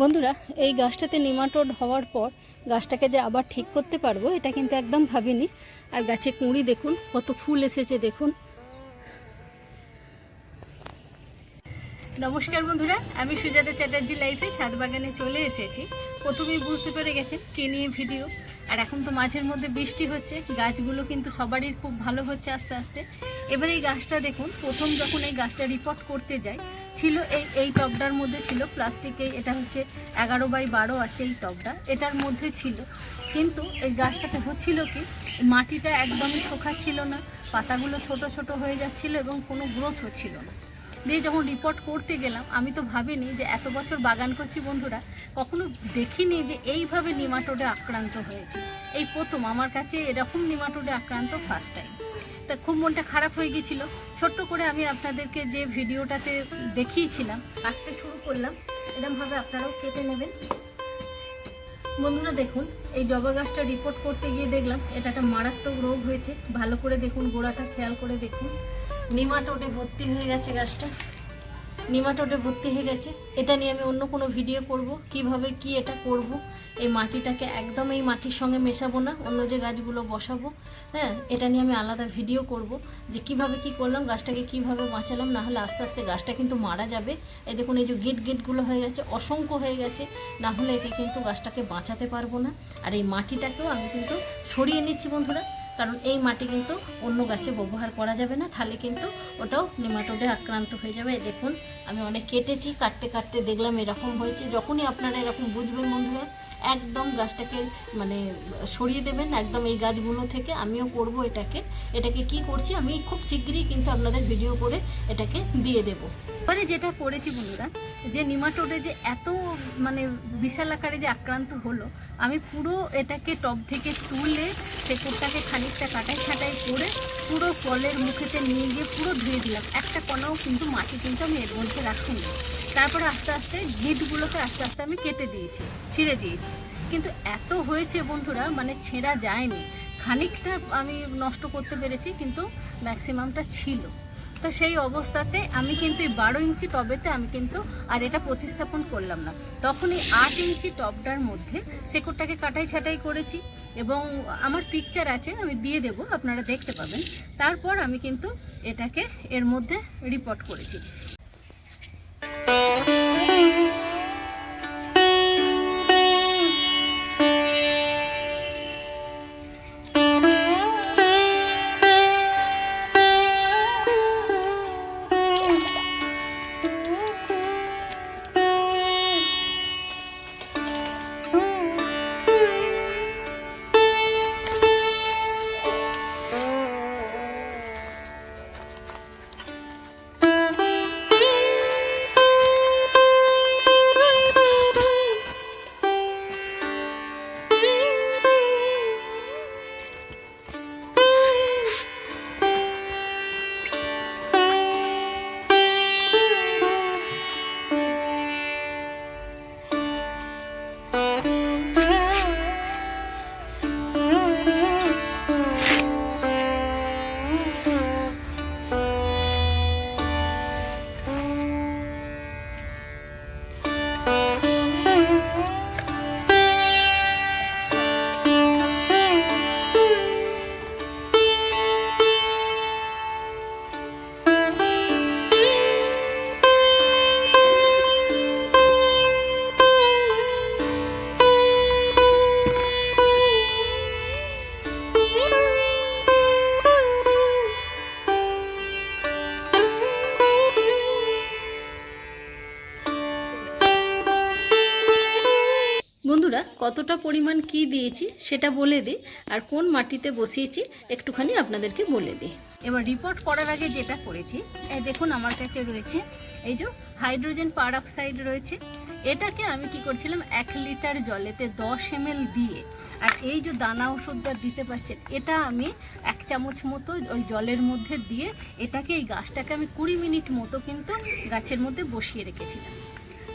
বন্ধুরা, এই গাছটাতে নিমাটোড হওয়ার পর গাছটাকে যে আবার ঠিক করতে পারব, এটা কিন্তু একদম ভাবিনি। আর গাছে কুঁড়ি দেখুন, কত ফুল এসেছে দেখুন। নমস্কার বন্ধুরা, আমি সুজাতা চ্যাটার্জি লাইফে ছাদ বাগানে চলে এসেছি। প্রথমেই বুঝতে পেরে গেছেন কে নিয়ে ভিডিও। আর এখন তো মাঝের মধ্যে বৃষ্টি হচ্ছে, গাছগুলো কিন্তু সবারই খুব ভালো হচ্ছে আস্তে আস্তে। এবার এই গাছটা দেখুন, প্রথম যখন এই গাছটা রিপোর্ট করতে যাই ছিল এই এই টবটার মধ্যে ছিল প্লাস্টিকে, এটা হচ্ছে এগারো বাই বারো আছে এই টবটা, এটার মধ্যে ছিল। কিন্তু এই গাছটাতে হচ্ছিল কি, মাটিটা একদমই শোকা ছিল না, পাতাগুলো ছোট ছোট হয়ে যাচ্ছিল এবং কোনো গ্রোথ হচ্ছিল না। দিয়ে যখন রিপোর্ট করতে গেলাম, আমি তো ভাবিনি যে এত বছর বাগান করছি বন্ধুরা, কখনো দেখিনি যে এইভাবে নিমাটোডে আক্রান্ত হয়েছে। এই প্রথম, আমার কাছে এরকম নিমাটোডে আক্রান্ত ফার্স্ট টাইম তা খুব মনটা খারাপ হয়ে গেছিল ছোট্ট করে আমি আপনাদেরকে যে ভিডিওটাতে দেখিয়েছিলাম কাটতে শুরু করলাম, এরমভাবে আপনারাও কেটে নেবেন। বন্ধুরা দেখুন, এই জবা গাছটা রিপোর্ট করতে গিয়ে দেখলাম, এটা একটা মারাত্মক রোগ হয়েছে। ভালো করে দেখুন, গোড়াটা খেয়াল করে দেখুন। নিমাটোটে ভর্তি হয়ে গেছে গাছটা। নিমাটোডে ভর্তি হয়ে গেছে। এটা নিয়ে আমি অন্য কোনো ভিডিও করব, কীভাবে কি এটা করব, এই মাটিটাকে একদম এই মাটির সঙ্গে মেশাবো না, অন্য যে গাছগুলো বসাবো হ্যাঁ এটা নিয়ে আমি আলাদা ভিডিও করব, যে কীভাবে কি করলাম, গাছটাকে কীভাবে বাঁচালাম, না হলে আস্তে আস্তে গাছটা কিন্তু মারা যাবে। এই দেখুন, এই যে গিট গিটগুলো হয়ে গেছে, অসংখ্য হয়ে গেছে, না হলে একে কিন্তু গাছটাকে বাঁচাতে পারব না। আর এই মাটিটাকেও আমি কিন্তু সরিয়ে নিচ্ছি বন্ধুরা। কারণ এই মাটি কিন্তু অন্য গাছে ব্যবহার করা যাবে না, তাহলে কিন্তু ওটাও নেমাটোডে আক্রান্ত হয়ে যাবে। দেখুন, আমি অনেক কেটেছি, কাটতে কাটতে দেখলাম এরকম হয়েছে। যখনই আপনারা এরকম বুঝবেন বন্ধুরা একদম গাছটাকে মানে সরিয়ে দেবেন একদম এই গাছগুলো থেকে। আমিও করব এটাকে। এটাকে কি করছি আমি খুব শীঘ্রই কিন্তু আপনাদের ভিডিও করে এটাকে দিয়ে দেব। এবারে যেটা করেছি বন্ধুরা, যে নিমাটোডে যে এত মানে বিশাল আকারে যে আক্রান্ত হলো, আমি পুরো এটাকে টব থেকে তুলে শেকড়টাকে খানিকটা কাটাই ছাটাই করে পুরো কলের মুখেতে নিয়ে গিয়ে পুরো ধুয়ে দিলাম। একটা কণাও কিন্তু মাটি কিন্তু আমি এর মধ্যে রাখিনি। তারপরে আস্তে আস্তে গিটগুলোকে আস্তে আস্তে আমি কেটে দিয়েছি, ছিঁড়ে দিয়েছি। কিন্তু এত হয়েছে বন্ধুরা মানে ছেঁড়া যায়নি। খানিকটা আমি নষ্ট করতে পেরেছি, কিন্তু ম্যাক্সিমামটা ছিল। তো সেই অবস্থাতে আমি কিন্তু এই বারো ইঞ্চি টবেতে আমি কিন্তু আর এটা প্রতিস্থাপন করলাম না। তখন এই আট ইঞ্চি টবটার মধ্যে শেকড়টাকে কাটাই ছাটাই করেছি এবং আমার পিকচার আছে, আমি দিয়ে দেব, আপনারা দেখতে পাবেন। তারপর আমি কিন্তু এটাকে এর মধ্যে রিপোর্ট করেছি। পরিমাণ কি দিয়েছি সেটা বলে দিই, আর কোন মাটিতে বসিয়েছি একটুখানি আপনাদেরকে বলে দিই। এবার রিপোর্ট করার আগে যেটা করেছি, এই দেখুন আমার কাছে রয়েছে, এই যে হাইড্রোজেন পার অক্সাইড রয়েছে, এটাকে আমি কি করছিলাম, এক লিটার জলেতে দশ এম দিয়ে, আর এই যে দানা ওষুধটা দিতে পারছেন, এটা আমি এক চামচ মতো ওই জলের মধ্যে দিয়ে এটাকে এই গাছটাকে আমি কুড়ি মিনিট মতো কিন্তু গাছের মধ্যে বসিয়ে রেখেছিলাম।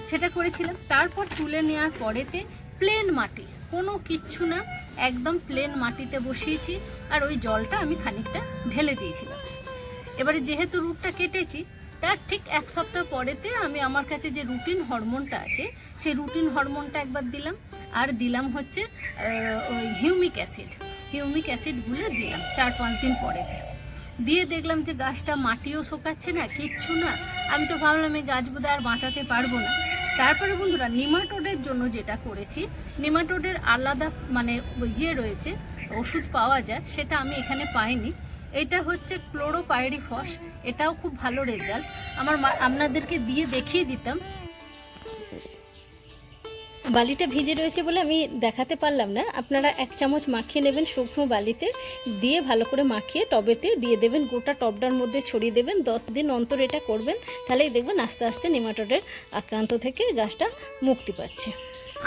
সেটা করেছিলাম, তারপর তুলে নেওয়ার পরেতে প্লেন মাটি কোনো কিচ্ছু না, একদম প্লেন মাটিতে বসিয়েছি আর ওই জলটা আমি খানিকটা ঢেলে দিয়েছিলাম। এবারে যেহেতু রুটটা কেটেছি, তার ঠিক এক সপ্তাহ পরেতে আমি আমার কাছে যে রুটিন হরমোনটা আছে, সেই রুটিন হরমোনটা একবার দিলাম। আর দিলাম হচ্ছে ওই হিউমিক অ্যাসিড হিউমিক অ্যাসিডগুলো দিলাম চার পাঁচ দিন পরে দিয়ে দেখলাম যে গাছটা মাটিও শোকাচ্ছে না, কিচ্ছু না। আমি তো ভাবলাম এই গাছ বোধহয় আর বাঁচাতে পারব না। তারপরে বন্ধুরা, নিমাটোডের জন্য যেটা করেছি, নিমাটোডের আলাদা মানে ইয়ে রয়েছে, ওষুধ পাওয়া যায়, সেটা আমি এখানে পাইনি। এটা হচ্ছে ক্লোরোপাইরিফস, এটাও খুব ভালো রেজাল্ট আমার আপনাদেরকে দিয়ে দেখিয়ে দিতাম। বালিটা ভিজে রয়েছে বলে আমি দেখাতে পারলাম না। আপনারা এক চামচ মাখিয়ে নেবেন শুকনো বালিতে। দিয়ে ভালো করে মাখিয়ে টবেতে দিয়ে দেবেন গোটা টবটার মধ্যে ছড়িয়ে দেবেন। দশ দিন অন্তর এটা করবেন। তাহলেই দেখবেন আস্তে আস্তে নেমাটোডের আক্রান্ত থেকে গাছটা মুক্তি পাচ্ছে।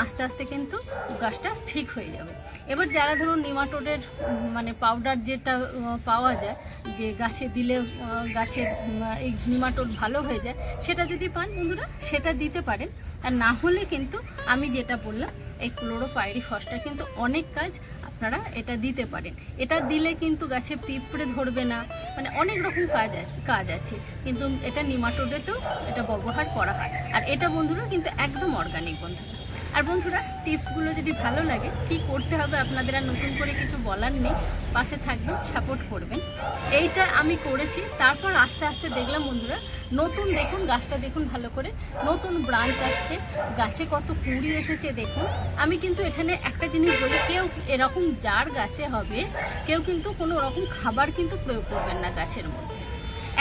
আস্তে আস্তে কিন্তু গাছটা ঠিক হয়ে যাবে। এবার যারা ধরুন নিমাটোডের মানে পাউডার যেটা পাওয়া যায়, যে গাছে দিলে গাছের এই নিমাটোড ভালো হয়ে যায়, সেটা যদি পান বন্ধুরা, সেটা দিতে পারেন। আর না হলে কিন্তু আমি যেটা বললাম, এই ক্লোরোপাইরিফসটা কিন্তু অনেক কাজ আপনারা এটা দিতে পারেন। এটা দিলে কিন্তু গাছে পিঁপড়ে ধরবে না মানে অনেক রকম কাজ আছে কাজ আছে। কিন্তু এটা নিমাটোডেতেও এটা ব্যবহার করা হয়। আর এটা বন্ধুরা কিন্তু একদম অর্গানিক বন্ধুরা। আর বন্ধুরা, টিপসগুলো যদি ভালো লাগে, কি করতে হবে আপনাদের আর নতুন করে কিছু বলার নেই, পাশে থাকবেন, সাপোর্ট করবেন। এইটা আমি করেছি, তারপর আস্তে আস্তে দেখলাম বন্ধুরা, নতুন দেখুন, গাছটা দেখুন ভালো করে, নতুন ব্রাঞ্চ আসছে, গাছে কত কুড়ি এসেছে দেখুন। আমি কিন্তু এখানে একটা জিনিস বলি, কেউ এরকম যার গাছে হবে, কেউ কিন্তু কোনো রকম খাবার কিন্তু প্রয়োগ করবেন না গাছের মধ্যে।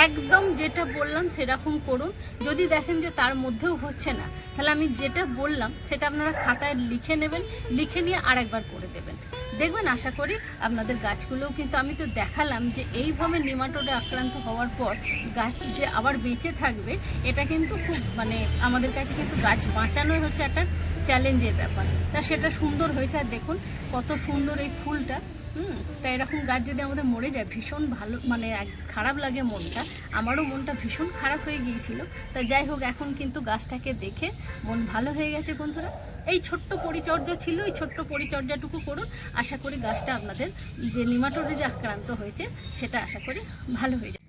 একদম যেটা বললাম সেরকম করুন। যদি দেখেন যে তার মধ্যেও হচ্ছে না, তাহলে আমি যেটা বললাম সেটা আপনারা খাতায় লিখে নেবেন, লিখে নিয়ে আরেকবার করে দেবেন। দেখবেন আশা করি আপনাদের গাছগুলোও কিন্তু আমি তো দেখালাম যে এইভাবে নিমাটোডে আক্রান্ত হওয়ার পর গাছ যে আবার বেঁচে থাকবে, এটা কিন্তু খুব মানে আমাদের কাছে কিন্তু গাছ বাঁচানোই হচ্ছে একটা চ্যালেঞ্জের ব্যাপার। তা সেটা সুন্দর হয়েছে, আর দেখুন কত সুন্দর এই ফুলটা। হুম, তা এরকম গাছ যদি আমাদের মরে যায়, ভীষণ ভালো মানে খারাপ লাগে মনটা। আমারও মনটা ভীষণ খারাপ হয়ে গিয়েছিল। তা যাই হোক, এখন কিন্তু গাছটাকে দেখে মন ভালো হয়ে গেছে বন্ধুরা। এই ছোট্ট পরিচর্যা ছিল, এই ছোট্ট পরিচর্যাটুকু করুন। আশা করি গাছটা আপনাদের যে নিমাটোরে যে আক্রান্ত হয়েছে, সেটা আশা করি ভালো হয়ে যাবে।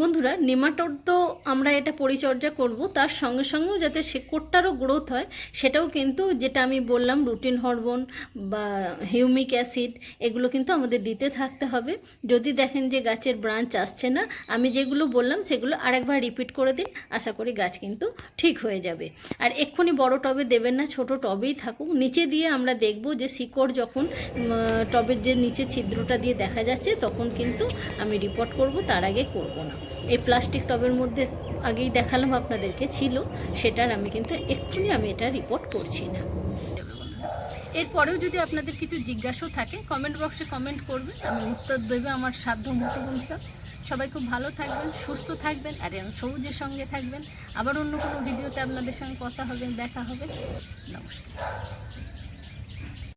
বন্ধুরা, নেমাটোড তো আমরা এটা পরিচর্যা করব, তার সঙ্গে সঙ্গেও যাতে শেকড়টারও গ্রোথ হয়, সেটাও কিন্তু যেটা আমি বললাম, রুটিন হরমোন বা হিউমিক অ্যাসিড, এগুলো কিন্তু আমাদের দিতে থাকতে হবে। যদি দেখেন যে গাছের ব্রাঞ্চ আসছে না, আমি যেগুলো বললাম, সেগুলো আরেকবার রিপিট করে দিন, আশা করি গাছ কিন্তু ঠিক হয়ে যাবে। আর এক্ষুনি বড় টবে দেবেন না, ছোট টবেই থাকুক। নিচে দিয়ে আমরা দেখব যে শিকড় যখন টবের যে নিচে ছিদ্রটা দিয়ে দেখা যাচ্ছে, তখন কিন্তু আমি রিপোর্ট করব, তার আগে করব না। এই প্লাস্টিক টবের মধ্যে আগেই দেখালাম আপনাদেরকে ছিল, সেটার আমি কিন্তু এক্ষুনি আমি এটা রিপোর্ট করছি না। এরপরেও যদি আপনাদের কিছু জিজ্ঞাসা থাকে কমেন্ট বক্সে কমেন্ট করবেন, আমি উত্তর দেবে আমার সাধ্য মতো বন্ধুরা। সবাই খুব ভালো থাকবেন, সুস্থ থাকবেন, আর সবুজের সঙ্গে থাকবেন। আবার অন্য কোনো ভিডিওতে আপনাদের সঙ্গে কথা হবে, দেখা হবে। নমস্কার।